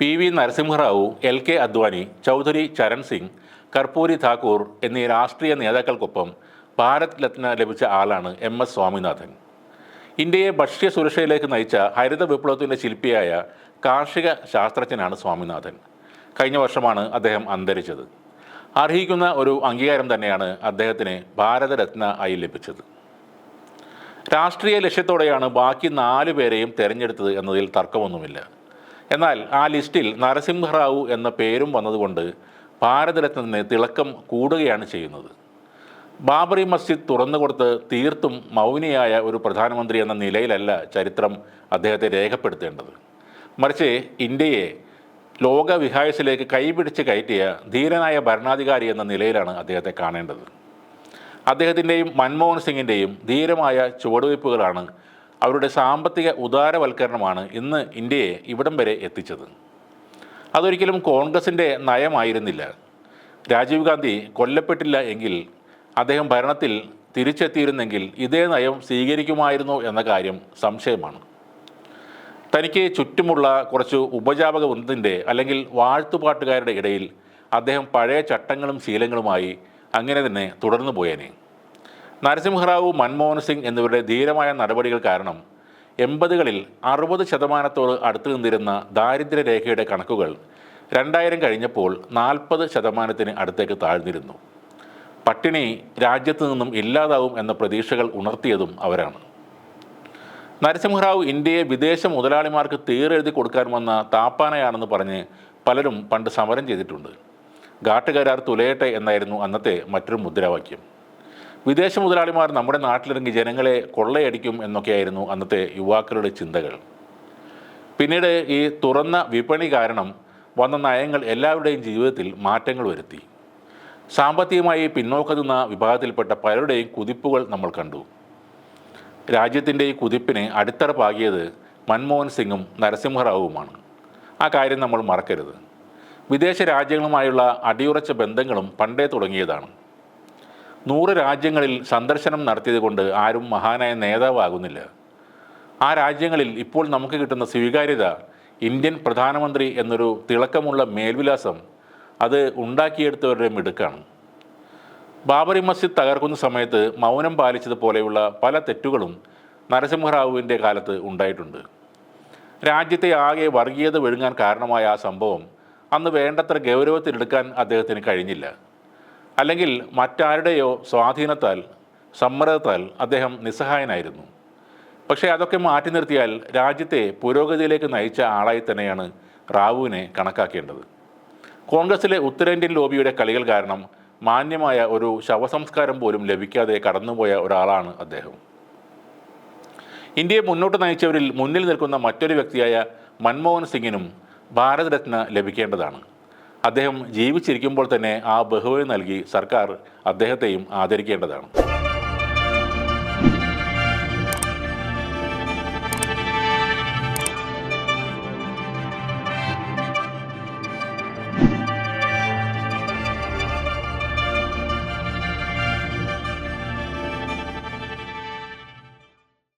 P V Narasimha Rao L K Advani Chaudhary Charan Singh Karpoori Thakur എന്നീ രാഷ്ട്രീയ നേതാക്കൾക്കൊപ്പം ഭാരത് രത്ന ലഭിച്ച ആളാണ് എം എസ് സ്വാമിനാഥൻ. ഇന്ത്യയെ ഭക്ഷ്യ സുരക്ഷയിലേക്ക് നയിച്ച ഹരിത വിപ്ലവത്തിന്റെ ശില്പിയായ കാർഷിക ശാസ്ത്രജ്ഞനാണ് സ്വാമിനാഥൻ. കഴിഞ്ഞ വർഷമാണ് അദ്ദേഹം അന്തരിച്ചത്. അർഹിക്കുന്ന ഒരു അംഗീകാരം തന്നെയാണ് അദ്ദേഹത്തിന് ഭാരതരത്ന ആയി ലഭിച്ചത്. രാഷ്ട്രീയ ലക്ഷ്യത്തോടെയാണ് ബാക്കി നാലു പേരെയും തെരഞ്ഞെടുത്തത് എന്നതിൽ തർക്കമൊന്നുമില്ല. എന്നാൽ ആ ലിസ്റ്റിൽ നരസിംഹറാവു എന്ന പേരും വന്നതുകൊണ്ട് ഭാരതരത്നത്തിന് തിളക്കം കൂടുകയാണ് ചെയ്യുന്നത്. ബാബറി മസ്ജിദ് തുറന്നുകൊടുത്ത് തീർത്തും മൗനിയായ ഒരു പ്രധാനമന്ത്രി എന്ന നിലയിലല്ല ചരിത്രം അദ്ദേഹത്തെ രേഖപ്പെടുത്തേണ്ടത്. മറിച്ച് ഇന്ത്യയെ ലോകവിഹായസിലേക്ക് കൈപിടിച്ച് കയറ്റിയ ധീരനായ ഭരണാധികാരി എന്ന നിലയിലാണ് അദ്ദേഹത്തെ കാണേണ്ടത്. അദ്ദേഹത്തിന്റെയും മൻമോഹൻ സിംഗിന്റെയും ധീരമായ ചുവടുവയ്പ്പുകളാണ് അവരുടെ സാമ്പത്തിക ഉദാരവൽക്കരണമാണ് ഇന്ന് ഇന്ത്യയെ ഇവിടം വരെ എത്തിച്ചത്. അതൊരിക്കലും കോൺഗ്രസിന്റെ നയമായിരുന്നില്ല. രാജീവ് ഗാന്ധി കൊല്ലപ്പെട്ടില്ല എങ്കിൽ അദ്ദേഹം ഭരണത്തിൽ തിരിച്ചെത്തിയിരുന്നെങ്കിൽ ഇതേ നയം സ്വീകരിക്കുമായിരുന്നു എന്ന കാര്യം സംശയമാണ്. തനിക്ക് ചുറ്റുമുള്ള കുറച്ച് ഉപജാപക വൃന്ദത്തിന്റെ അല്ലെങ്കിൽ വാഴ്ത്തുപാട്ടുകാരുടെ ഇടയിൽ അദ്ദേഹം പഴയ ചട്ടങ്ങളും ശീലങ്ങളുമായി അങ്ങനെ തന്നെ തുടർന്നു പോയേനെ. നരസിംഹറാവു മൻമോഹൻ സിംഗ് എന്നിവരുടെ ധീരമായ നടപടികൾ കാരണം എൺപതുകളിൽ അറുപത് ശതമാനത്തോട് അടുത്തു നിന്നിരുന്ന ദാരിദ്ര്യരേഖയുടെ കണക്കുകൾ രണ്ടായിരം കഴിഞ്ഞപ്പോൾ നാൽപ്പത് ശതമാനത്തിന് അടുത്തേക്ക് താഴ്ന്നിരുന്നു. പട്ടിണി രാജ്യത്തു നിന്നും ഇല്ലാതാവും എന്ന പ്രതീക്ഷകൾ ഉണർത്തിയതും അവരാണ്. നരസിംഹറാവു ഇന്ത്യയെ വിദേശ മുതലാളിമാർക്ക് തീരെഴുതി കൊടുക്കാൻ വന്ന താപ്പാനയാണെന്ന് പറഞ്ഞ് പലരും പണ്ട് സമരം ചെയ്തിട്ടുണ്ട്. ഘാട്ടുകരാർ തുലയട്ടെ എന്നായിരുന്നു അന്നത്തെ മറ്റൊരു മുദ്രാവാക്യം. വിദേശ മുതലാളിമാർ നമ്മുടെ നാട്ടിലിറങ്ങി ജനങ്ങളെ കൊള്ളയടിക്കും എന്നൊക്കെയായിരുന്നു അന്നത്തെ യുവാക്കളുടെ ചിന്തകൾ. പിന്നീട് ഈ തുറന്ന വിപണി കാരണം വന്ന നയങ്ങൾ എല്ലാവരുടെയും ജീവിതത്തിൽ മാറ്റങ്ങൾ വരുത്തി. സാമ്പത്തികമായി പിന്നോക്കം നിന്ന വിഭാഗത്തിൽപ്പെട്ട പലരുടെയും കുതിപ്പുകൾ നമ്മൾ കണ്ടു. രാജ്യത്തിന്റെ ഈ കുതിപ്പിനെ അടിത്തറ പാകിയത് മൻമോഹൻ സിംഗും നരസിംഹറാവുമാണ് ആ കാര്യം നമ്മൾ മറക്കരുത്. വിദേശ രാജ്യങ്ങളുമായുള്ള അടിയുറച്ച ബന്ധങ്ങളും പണ്ടേ തുടങ്ങിയതാണ്. നൂറ് രാജ്യങ്ങളിൽ സന്ദർശനം നടത്തിയതുകൊണ്ട് ആരും മഹാനായ നേതാവാകുന്നില്ല. ആ രാജ്യങ്ങളിൽ ഇപ്പോൾ നമുക്ക് കിട്ടുന്ന സ്വീകാര്യത ഇന്ത്യൻ പ്രധാനമന്ത്രി എന്നൊരു തിളക്കമുള്ള മേൽവിലാസം അത് ഉണ്ടാക്കിയെടുത്തവരുടെ മിടുക്കാണ്. ബാബറി മസ്ജിദ് തകർക്കുന്ന സമയത്ത് മൗനം പാലിച്ചതുപോലെയുള്ള പല തെറ്റുകളും നരസിംഹറാവുവിന്റെ കാലത്ത് ഉണ്ടായിട്ടുണ്ട്. രാജ്യത്തെ ആകെ വർഗീയത വിഴുങ്ങാൻ കാരണമായ ആ സംഭവം അന്ന് വേണ്ടത്ര ഗൗരവത്തിലെടുക്കാൻ അദ്ദേഹത്തിന് കഴിഞ്ഞില്ല. അല്ലെങ്കിൽ മറ്റാരുടെയോ സ്വാധീനത്താൽ സമ്മർദ്ദത്താൽ അദ്ദേഹം നിസ്സഹായനായിരുന്നു. പക്ഷേ അതൊക്കെ മാറ്റി നിർത്തിയാൽ രാജ്യത്തെ പുരോഗതിയിലേക്ക് നയിച്ച ആളായി തന്നെയാണ് റാവുവിനെ കണക്കാക്കേണ്ടത്. കോൺഗ്രസിലെ ഉത്തരേന്ത്യൻ ലോബിയുടെ കളികൾ കാരണം മാന്യമായ ഒരു ശവസംസ്കാരം പോലും ലഭിക്കാതെ കടന്നുപോയ ഒരാളാണ് അദ്ദേഹം. ഇന്ത്യയെ മുന്നോട്ട് നയിച്ചവരിൽ മുന്നിൽ നിൽക്കുന്ന മറ്റൊരു വ്യക്തിയായ മൻമോഹൻ സിംഗിനും ഭാരതരത്ന ലഭിക്കേണ്ടതാണ്. അദ്ദേഹം ജീവിച്ചിരിക്കുമ്പോൾ തന്നെ ആ ബഹുമതി നൽകി സർക്കാർ അദ്ദേഹത്തെയും ആദരിക്കേണ്ടതാണ്.